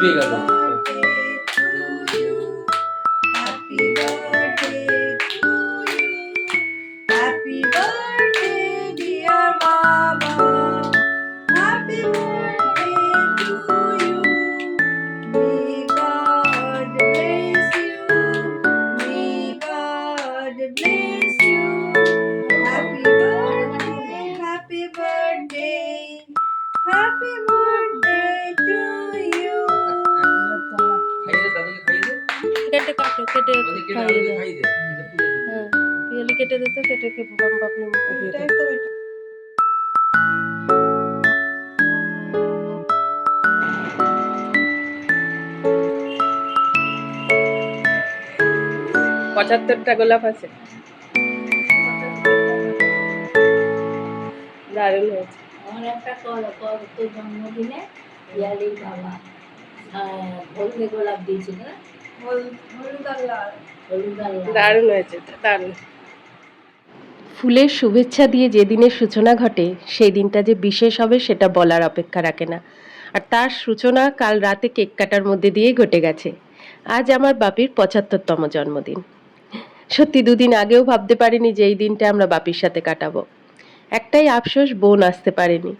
নিভে গেল কেটে খাইয়ে ওদেরকে দাও খাইয়ে দে এটা তুলে দে। হ্যাঁ পিয়ালি কেটে দিত কেটে কে বাম বাপনি মুখে দিয়ে এটা। পঁচাত্তরটা গোলাপ আছে। দারুণ হয়েছে। আমার একটা জন্মদিনে পিয়ালির বাবা হলদে গোলাপ দিয়েছিল না? দারুণ হয়েছে দারুণ। ফুলের শুভেচ্ছা দিয়ে যেদিনের সূচনা ঘটে সেই দিনটা যে বিশেষ হবে সেটা বলার অপেক্ষা রাখে না। আর তার সূচনা কাল রাতে কেক কাটার মধ্যে দিয়েই ঘটে গেছে। আজ আমার বাপির পঁচাত্তরতম জন্মদিন। সত্যি দুদিন আগেও ভাবতে পারিনি যে এই দিনটা আমরা বাপির সাথে কাটাবো। একটাই আফসোস বোন আসতে পারেনি।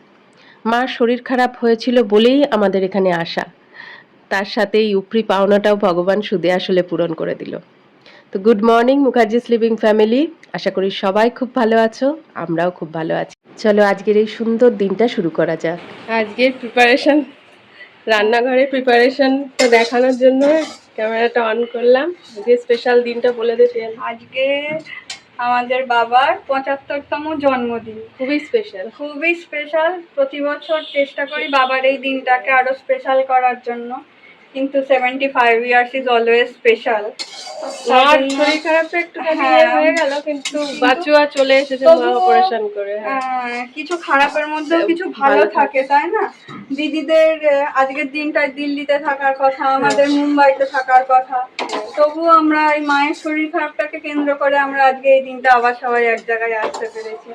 মার শরীর খারাপ হয়েছিল বলেই আমাদের এখানে আসা। তার সাথে এই উপরি পাওনাটাও ভগবান সুদে আসলে পূরণ করে দিল। তো গুড মর্নিং মুখার্জি স্লিভিং ফ্যামিলি আশা করি সবাই খুব ভালো আছো আমরাও খুব ভালো আছি। চলো আজকের এই সুন্দর দিনটা শুরু করা যাক। আজকের প্রিপারেশন রান্নাঘরের প্রিপারেশনটা দেখানোর জন্য ক্যামেরাটা অন করলাম। যে স্পেশাল দিনটা বলে দে পিয়ালি। আজকে আমাদের বাবার পঁচাত্তরতম জন্মদিন। খুবই স্পেশাল খুবই স্পেশাল প্রতি বছর চেষ্টা করি বাবার এই দিনটাকে আরও স্পেশাল করার জন্য। কিন্তু seventy five years is always special শরীর খারাপটা একটু হ্যাঁ। হয়ে গেল কিন্তু চলে এসেছে অপারেশন করে হ্যাঁ। কিছু খারাপের মধ্যেও কিছু ভালো ভালো থাকে। তাই না? দিদিদের আজকের দিনটায় দিল্লিতে থাকার কথা আমাদের মুম্বাইতে থাকার কথা। তবুও আমরা এই মায়ের শরীর খারাপটাকে কেন্দ্র করে আমরা আজকে এই দিনটা আবার সবাই এক জায়গায় আসতে পেরেছি।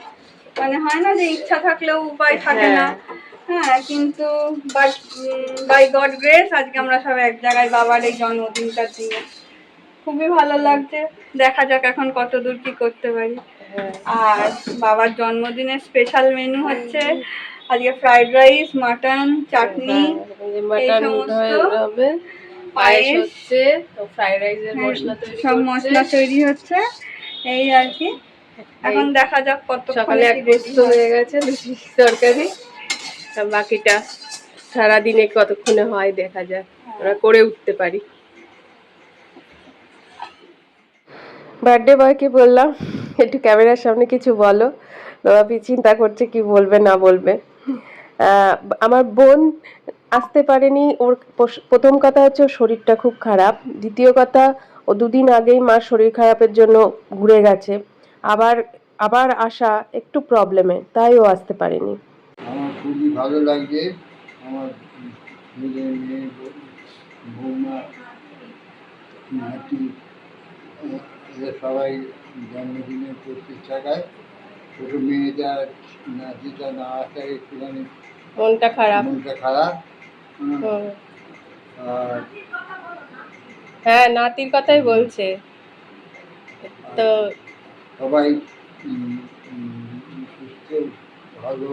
মানে হয় না যে ইচ্ছা থাকলেও উপায় থাকে না। হ্যাঁ কিন্তু বাট বাই গড গ্রেস আজকে আমরা সবাই এক জায়গায় বাবার এই জন্মদিনটার দিনে খুবই ভালো লাগছে। দেখা যাক এখন কত দূর কি করতে পারি। আর বাবার জন্মদিনের স্পেশাল মেনু হচ্ছে আজকে fried rice mutton chutney mutton সমস্ত পায়েস। হচ্ছে তো ফ্রাইড রাইসের হ্যাঁ, মশলা তৈরি সব মশলা তৈরি হচ্ছে। এই আর কি। এখন দেখা যাক কত সকালে এক হয়ে। গেছে তরকারি। বাকিটা সারাদিনে কতক্ষণে হয় দেখা যাক। আমরা করে উঠতে পারি। বার্থডে বয়কে বললাম, একটু ক্যামেরার সামনে কিছু বলো। বাবাপি চিন্তা করছে, কি বলবে, না বলবে। আমার বোন আসতে পারেনি, ওর প্রথম কথা হচ্ছে ওর শরীরটা খুব খারাপ। দ্বিতীয় কথা, ও দুদিন আগেই মার শরীর খারাপের জন্য ঘুরে গেছে। আবার আবার আসা একটু প্রবলেমে তাই ও আসতে পারেনি। খুবই ভালো লাগছে। আমার ছেলে মেয়ে বৌমা নাতি সবাই জন্মদিনে উপস্থিত থাকায়। ছোটো মেয়েটা নাতিটা না আসায় একটুখানি মনটা খারাপ। মনটা খারাপ। আর হ্যাঁ নাতির কথাই বলছে। তো সবাই সুস্থ ভালো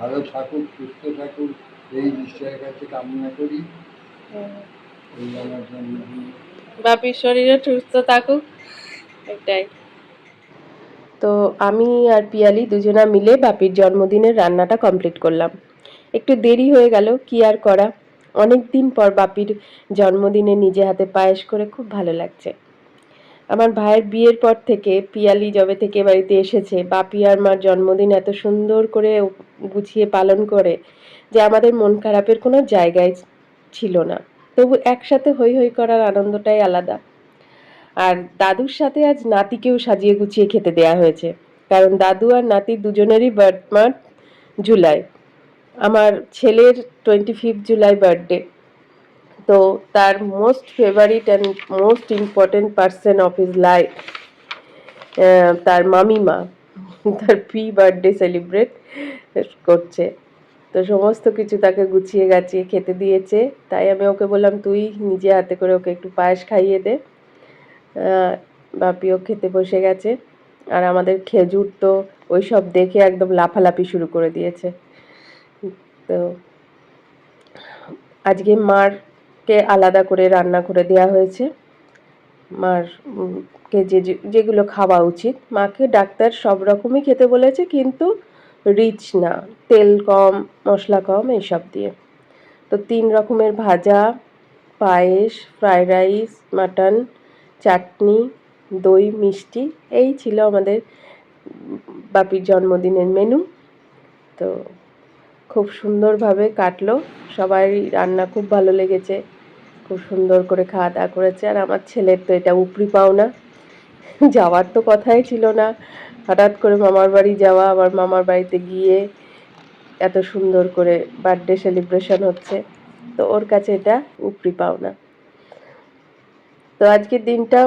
ভালো থাকুক, সুস্থ থাকুক, এই ঈশ্বরের কাছে কামনা করি। বাপির শরীরে সুস্থ থাকুক, এটাই। তো আমি আর পিয়ালি দুজনা মিলে বাপির জন্মদিনের রান্নাটা কমপ্লিট করলাম। একটু দেরি হয়ে গেল, কি আর করা? অনেক দিন পর বাপির জন্মদিনে নিজে হাতে পায়েস করে খুব ভালো লাগছে। আমার ভাইয়ের বিয়ের পর থেকে পিয়ালি জবে থেকে বাড়িতে এসেছে। বাপি আর মার জন্মদিন এত সুন্দর করে গুছিয়ে পালন করে যে আমাদের মন খারাপের কোনো জায়গায় ছিল না। তবু একসাথে হই হই করার আনন্দটাই আলাদা। আর দাদুর সাথে আজ নাতিকেও সাজিয়ে গুছিয়ে খেতে দেয়া হয়েছে। কারণ দাদু আর নাতি দুজনেরই বার্থ জুলাই। আমার ছেলের টোয়েন্টি ফিফথ জুলাই বার্থডে তো তার most favourite and most important person of his life তার মামিমা, তার প্রি বার্থডে সেলিব্রেট করছে। তো সমস্ত কিছু তাকে গুছিয়ে গাছিয়ে খেতে দিয়েছে। তাই আমি ওকে বললাম, তুই নিজে হাতে করে ওকে একটু পায়েস খাইয়ে দে। বাপিও খেতে বসে গেছে। আর আমাদের খেজুর তো ওই সব দেখে একদম লাফালাফি শুরু করে দিয়েছে। তো আজকে মারকে আলাদা করে রান্না করে দেওয়া হয়েছে। মার কে যে- যেগুলো খাওয়া উচিত। মাকে ডাক্তার সব রকমই খেতে বলেছে, কিন্তু রিচ না। তেল কম, মশলা কম, এইসব দিয়ে। তো তিন রকমের ভাজা, পায়েস, ফ্রাইড রাইস, মাটন, চাটনি, দই, মিষ্টি, এই ছিল আমাদের বাপির জন্মদিনের মেনু। তো খুব সুন্দরভাবে কাটলো। সবাই রান্না খুব ভালো লেগেছে। খুব সুন্দর করে খাওয়া দাওয়া করেছে। আর আমার ছেলের তো এটা উপরি পাওনা। যাওয়ার তো কথাই ছিল না। হঠাৎ করে মামার বাড়ি যাওয়া, আবার মামার বাড়িতে গিয়ে এত সুন্দর করে বার্থডে সেলিব্রেশন হচ্ছে। তো ওর কাছে এটা উপরি পাওনা। তো আজকের দিনটা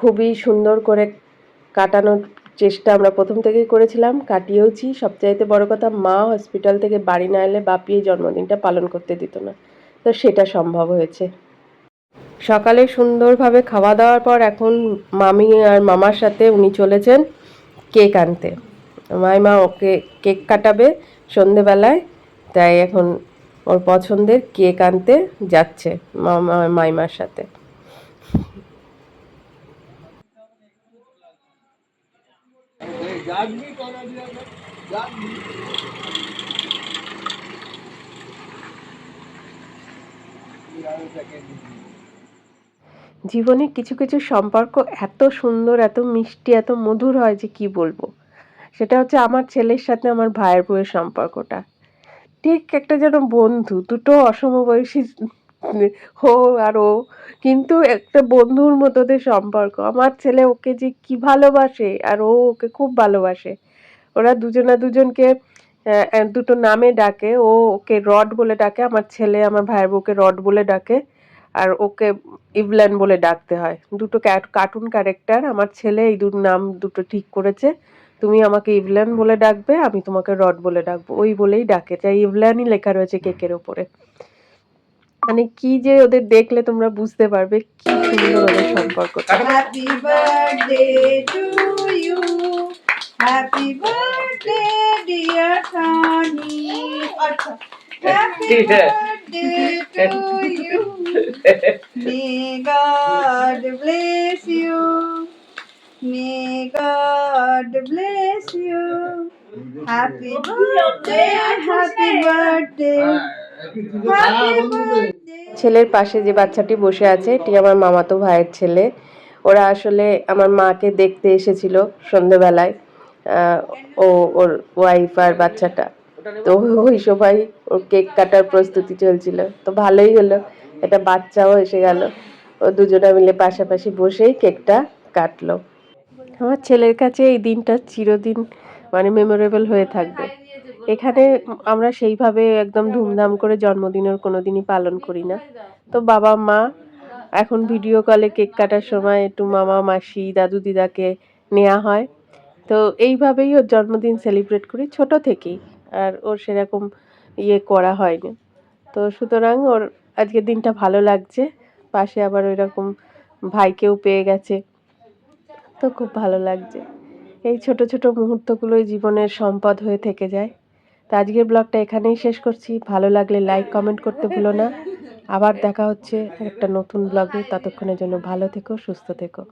খুবই সুন্দর করে কাটানোর চেষ্টা আমরা প্রথম থেকেই করেছিলাম। কাটিয়েওছি। সবচাইতে বড় কথা, মা হসপিটাল থেকে বাড়ি না এলে বাপিয়ে জন্মদিনটা পালন করতে দিত না। তো সেটা সম্ভব হয়েছে। সকালে সুন্দরভাবে খাওয়া দাওয়ার পর এখন মামি আর মামার সাথে উনি চলেছেন কেক আনতে। মাইমা ওকে কেক কাটাবে সন্ধেবেলায়, তাই এখন ওর পছন্দের কেক আনতে যাচ্ছে মাইমার সাথে। জীবনে কিছু কিছু সম্পর্ক এত সুন্দর, এত মিষ্টি, এত মধুর হয় যে কি বলব? সেটা হচ্ছে আমার ছেলের সাথে আমার ভাইয়ের বউয়ের সম্পর্কটা। ঠিক একটা যেন বন্ধু, দুটো অসমবয়সী হো আর ও, কিন্তু একটা বন্ধুর মতো ওদের সম্পর্ক। আমার ছেলে ওকে যে কি ভালোবাসে আর ও ওকে খুব ভালোবাসে। ওরা দুজনা দুজনকে দুটো নামে ডাকে। ও ওকে রড বলে ডাকে, আমার ছেলে আমার ভাইয়ের বউকে রড বলে ডাকে, আর ওকে ইভল্যান বলে ডাকতে হয়। দুটো কার্টুন ক্যারেক্টার আমার ছেলে এই দুটো নাম দুটো ঠিক করেছে। তুমি আমাকে ইভল্যান বলে ডাকবে, আমি তোমাকে রড বলে ডাকবো। ওই বলেই ডাকে। তাই ইভল্যানই লেখা রয়েছে কেকের ওপরে। মানে কি যে ওদের দেখলে তোমরা বুঝতে পারবে, কি সুন্দর ওদের সম্পর্কটা। Happy birthday happy birthday dear Sunny আচ্ছা happy birthday to you may God bless you may God bless you happy birthday happy birthday ছেলের পাশে যে বাচ্চাটি বসে আছে এটি আমার মামাতো ভাইয়ের ছেলে। ওরা আসলে আমার মাকে দেখতে এসেছিল সন্ধেবেলায় ও, ওর ওয়াইফ আর বাচ্চাটা। তো ওই সময় ওর কেক কাটার প্রস্তুতি চলছিল। তো ভালোই হলো। একটা বাচ্চাও এসে গেল। ও দুজনে মিলে পাশাপাশি বসেই কেকটা কাটলো। আমার ছেলের কাছে এই দিনটা চিরদিন মানে মেমোরেবল হয়ে থাকবে। এখানে আমরা সেইভাবে একদম ধুমধাম করে জন্মদিনের কোনো দিনই পালন করি না। তো বাবা, মা এখন ভিডিও কলে কেক কাটার সময় একটু মামা, মাসি, দাদু, দিদাকে নেওয়া হয়। তো এইভাবেই ওর জন্মদিন সেলিব্রেট করি ছোট থেকেই, আর ওর সেরকম ইয়ে করা হয়নি। তো সুতরাং ওর আজকের দিনটা ভালো লাগছে, পাশে আবার ওই রকম ভাইকেও পেয়ে গেছে, তো খুব ভালো লাগছে। এই ছোট ছোট মুহূর্তগুলোই জীবনের সম্পদ হয়ে থেকে যায়। তো আজকের ব্লগটা এখানেই শেষ করছি। ভালো লাগলে লাইক কমেন্ট করতে ভুলো না। আবার দেখা হচ্ছে একটা নতুন ব্লগে। ততক্ষণের জন্য ভালো থেকো, সুস্থ থেকো।